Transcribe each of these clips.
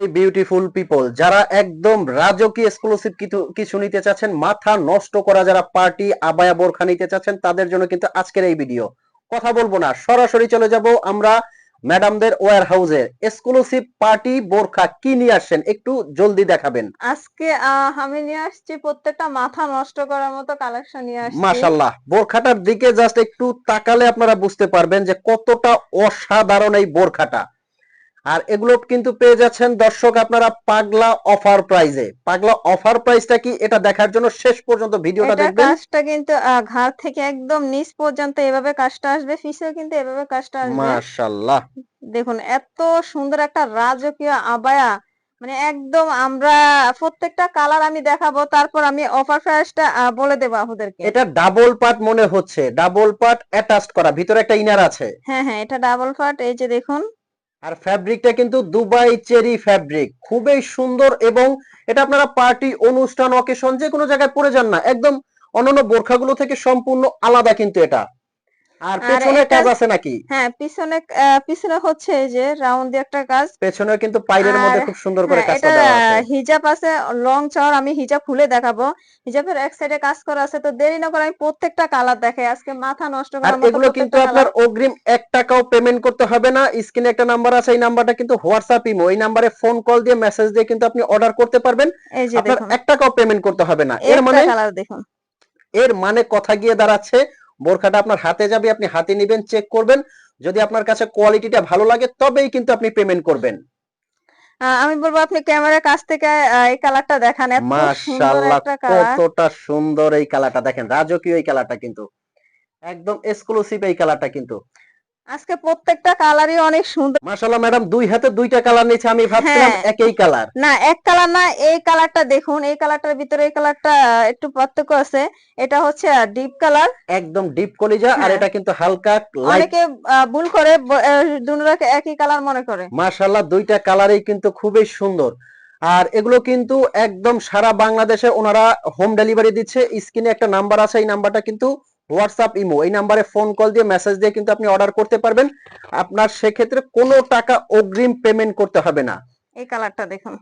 Beautiful people যারা একদম রাজকীয় এক্সক্লুসিভ কিছু কিছু নিতে চাচ্ছেন মাথা নষ্ট করা যারা পার্টি আবায়া বোরখা নিতে চাচ্ছেন তাদের জন্য কিন্তু আজকের এই ভিডিও কথা বলব না সরাসরি চলে যাব আমরা ম্যাডামদের ওয়ার হাউসে এক্সক্লুসিভ পার্টি বোরখা কি নিয়ে আসছেন একটু জলদি দেখাবেন। আজকে আমি নিয়ে আসছি প্রত্যেকটা মাথা নষ্ট করার মতো কালেকশন নিয়ে আসছি। মাশাল্লাহ বোরখাটার দিকে জাস্ট একটু তাকালে আপনারা বুঝতে পারবেন যে কতটা অসাধারণ এই বোরখাটা। আর এগুলো কিন্তু পেয়ে যাচ্ছেন দর্শক আপনারা পাগলা অফার প্রাইজে। পাগলা অফার প্রাইসটা কি এটা দেখার জন্য শেষ পর্যন্ত ভিডিওটা এটা দেখবেন। কাজটা কিন্তু ঘাড় থেকে একদম নিচ পর্যন্ত এভাবে কাজটা আসবে পিছেও কিন্তু এভাবে কাজটা আসবে। মাশাল্লাহ। দেখুন এত সুন্দর একটা রাজকীয় আবায়া মানে একদম আমরা প্রত্যেকটা কালার আমি দেখাবো তারপর আমি অফার প্রাইসটা বলে দেবো আপনাদেরকে। এটা ডাবল পার্ট মনে হচ্ছে ডাবল পার্ট অ্যাটাচড করা ভিতরে একটা ইনার আছে। হ্যাঁ হ্যাঁ এটা ডাবল পার্ট এই যে দেখুন। আর ফ্যাব্রিকটা কিন্তু দুবাই চেরি ফ্যাব্রিক খুবই সুন্দর এবং এটা আপনারা পার্টি অনুষ্ঠান অকেশন যে কোনো জায়গায় পরে যান না, একদম অন্যান্য বোরখাগুলো থেকে সম্পূর্ণ আলাদা কিন্তু এটা। আর পেছনে কাজ আছে নাকি? হ্যাঁ পিছনে পিছনে হচ্ছে এই যে রাউন্ড দিয়ে একটা কাজ। পেছনে কিন্তু পাইরের মধ্যে খুব সুন্দর করে হ্যাঁ, কাজটা এটা আছে। হিজাব আছে লং চওড় আমি হিজাব খুলে দেখাবো। হিজাবের এক সাইডে কাজ করা আছে তো দেরি না করে আমি প্রত্যেকটা কালার দেখাই। আজকে মাথা নষ্ট করার মতো এগুলো কিন্তু আপনার অগ্রিম এক টাকাও পেমেন্ট করতে হবে না। স্ক্রিনে একটা নাম্বার আছে এই নাম্বারটা কিন্তু হোয়াটসঅ্যাপ ইমো এই নাম্বারে ফোন কল দিয়ে মেসেজ দিয়ে কিন্তু আপনি অর্ডার করতে পারবেন। এই যে আপনার দেখুন। এক টাকাও পেমেন্ট করতে হবে না। এর মানে কালার দেখুন। এর মানে কথা গিয়ে দাঁড়াচ্ছে বোরখাটা আপনার হাতে যাবে আপনি হাতে নেবেন চেক করবেন। যদি আপনার কাছে কোয়ালিটিটা ভালো লাগে তবেই কিন্তু আপনি পেমেন্ট করবেন। আমি বলব আপনি ক্যামেরার কাছ থেকে এই কালারটা দেখান এত সুন্দর মাশাআল্লাহ একটা কালার কতটা সুন্দর এই কালারটা দেখেন রাজকীয় এই কালারটা কিন্তু একদম এক্সক্লুসিভ এই কালারটা কিন্তু। আজকে প্রত্যেকটা কালারই অনেক সুন্দর। মাশাআল্লাহ ম্যাডাম দুই হাতে দুইটা কালার নিচ্ছে আমি ভাবছিলাম হ্যাঁ। একই কালার না এক কালার না এই কালারটা দেখুন এই কালারটার ভিতরে এই কালারটা একটু পার্থক্য আছে। এটা হচ্ছে ডিপ কালার একদম ডিপ কলিজা আর হ্যাঁ। এটা কিন্তু হালকা লাইট অনেকে ভুল করে দুনোটাকে একই কালার মনে করে। মাশাআল্লাহ দুইটা কালারই কিন্তু খুবই সুন্দর। আর এগুলো কিন্তু একদম সারা বাংলাদেশে ওনারা হোম ডেলিভারি দিচ্ছে। স্ক্রিনে একটা নাম্বার আছে এই নাম্বারটা কিন্তু হোয়াটসঅ্যাপ ইমো এই নাম্বারে ফোন কল দিয়ে মেসেজ দিয়ে কিন্তু আপনি অর্ডার করতে পারবেন। আপনার সেক্ষেত্রে কোনো টাকা অগ্রিম পেমেন্ট করতে হবে না। এই কালারটা দেখুন।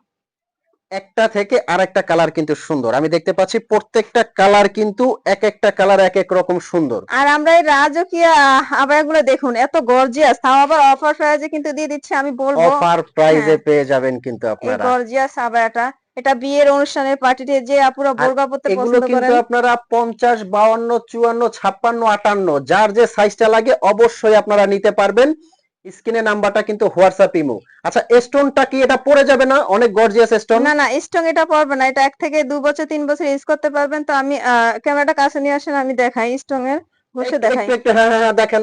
একটা থেকে আরেকটা কালার কিন্তু সুন্দর। আমি দেখতে পাচ্ছি প্রত্যেকটা কালার কিন্তু এক একটা কালার এক এক রকম সুন্দর। আর আমরা এই রাজকীয় আবায়াগুলো দেখুন এত গর্জিয়াস তাও আবার অফার প্রাইজে কিন্তু দিয়ে দিচ্ছে আমি বলব। অফার প্রাইজে হ্যাঁ। পেয়ে যাবেন কিন্তু এই আপনারা। গর্জিয়াস আবায়াটা এটা বিয়ের অনুষ্ঠানের পার্টিতে যে আপুরা বোরকা পরতে এগুলো পছন্দ কিন্তু আপনারা পঞ্চাশ বাউান্ন চুয়ান্ন ছাপ্পান্ন আটান্ন যার যে সাইজটা লাগে অবশ্যই আপনারা নিতে পারবেন। স্ক্রিনে নাম্বারটা কিন্তু হোয়াটসঅ্যাপ ইমো। আচ্ছা স্টোনটা কি এটা পড়ে যাবে না? অনেক গর্জিয়াস স্টোন না না স্ট্রং এটা পড়বে না। এটা এক থেকে দু বছর তিন বছর ইউজ করতে পারবেন। তো আমি ক্যামেরাটা কাছে নিয়ে আসেন আমি দেখাই স্ট্রং এর বসে দেখাই। হ্যাঁ হ্যাঁ হ্যাঁ, দেখেন।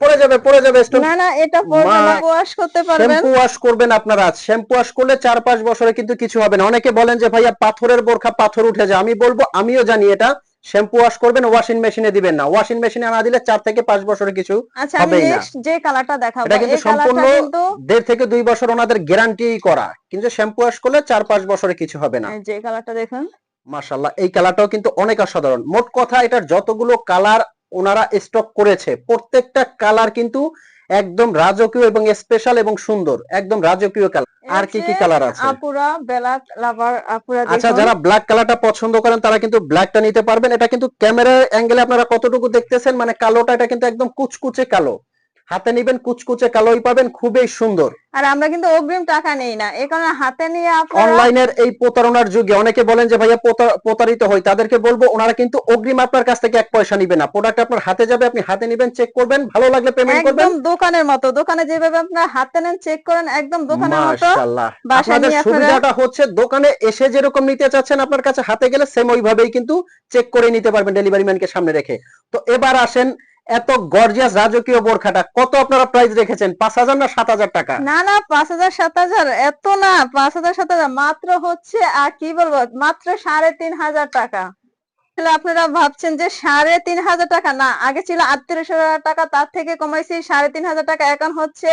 পড়ে যাবে পড়ে যাবে না না এটা পড়বে না ওয়াশ করতে পারবেন। শ্যাম্পু ওয়াশ করবেন আপনারা শ্যাম্পু ওয়াশ করলে চার পাঁচ বছরে কিন্তু কিছু হবে না। অনেকে বলেন যে ভাইয়া পাথরের বোরখা পাথর উঠে যায়। আমি বলব আমিও জানি এটা। শ্যাম্পু ওয়াশ করবেন ওয়াশিং মেশিনে দিবেন না। ওয়াশিং মেশিনে না দিলে চার থেকে পাঁচ বছরে কিছু আচ্ছা আমি না। যে কালারটা দেখাবো এটা কিন্তু সম্পূর্ণ দেড় থেকে দুই বছর ওনাদের গ্যারান্টি করা। কিন্তু শ্যাম্পু ওয়াশ করলে চার পাঁচ বছরে কিছু হবে না। যে কালারটা দেখুন। মাশাল্লাহ এই কালারটাও কিন্তু অনেক অসাধারণ। মোট কথা এটার যতগুলো কালার ওনারা স্টক করেছে। প্রত্যেকটা কালার কিন্তু একদম রাজকীয় এবং স্পেশাল এবং সুন্দর একদম রাজকীয় কালার আর কি কি কালার আছে? আপুরা ব্ল্যাক লাভার আপুরা আচ্ছা যারা ব্ল্যাক কালারটা পছন্দ করেন তারা কিন্তু ব্ল্যাকটা নিতে পারবেন। এটা কিন্তু ক্যামেরার অ্যাঙ্গেলে আপনারা কতটুকু দেখতেছেন? মানে কালোটা এটা কিন্তু একদম কুচকুচে কালো। হাতে নিবেন কুচকুচে কালোই পাবেন খুবই সুন্দর। আর আমরা কিন্তু অগ্রিম টাকা নেই না এই কারণে হাতে নিয়ে আপনারা অনলাইনের এই প্রতারণার যুগে অনেকে বলেন যে ভাইয়া প্রতারিত হয় তাদেরকে বলব ওনারা কিন্তু অগ্রিম আপনার কাছ থেকে এক পয়সা নিবে না। প্রোডাক্ট আপনার হাতে যাবে আপনি হাতে নিবেন চেক করবেন ভালো লাগলে পেমেন্ট করবেন। একদম দোকানের মতো দোকানে যেভাবে আপনারা হাতে নেন চেক করেন একদম দোকানের মতো মাশাআল্লাহ। আপনাদের সুবিধাটা হচ্ছে দোকানে এসে যেরকম নিতে চাচ্ছেন আপনার কাছে হাতে গেলে সেম ওইভাবেই কিন্তু চেক করে নিতে পারবেন ডেলিভারি ম্যানকে সামনে রেখে। তো এবার আসেন এত গর্জিয়াস রাজকীয় বোরখাটা, কত আপনারা প্রাইস রেখেছেন? পাঁচ হাজার না সাত হাজার টাকা? না না, পাঁচ হাজার, সাত হাজার, এত না, পাঁচ হাজার, সাত হাজার, মাত্র হচ্ছে, আর কি বলব, মাত্র সাড়ে তিন হাজার টাকা। তাহলে আপনারা ভাবছেন যে সাড়ে তিন হাজার টাকা? না, আগে ছিল আটত্রিশ হাজার টাকা, তার থেকে কমাইছি, সাড়ে তিন হাজার টাকা, এখন হচ্ছে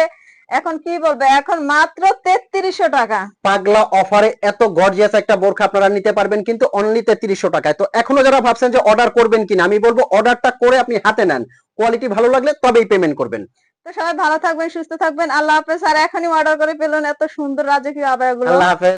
এখন কি বলব? এখন মাত্র তেত্রিশশো টাকা। পাগলা অফারে এত গর্জিয়াস একটা বোরখা আপনারা নিতে পারবেন কিন্তু অনলি তেত্রিশশো টাকায়। তো এখনও যারা ভাবছেন যে অর্ডার করবেন কিনা আমি বলব অর্ডারটা করে আপনি হাতে নেন। কোয়ালিটি ভালো লাগলে তবেই পেমেন্ট করবেন। তো সবাই ভালো থাকবেন সুস্থ থাকবেন। আল্লাহ হাফেজ। আর এখনই অর্ডার করে পেলেন এত সুন্দর রাজকীয় আবায়গুলো আল্লাহ হাফেজ।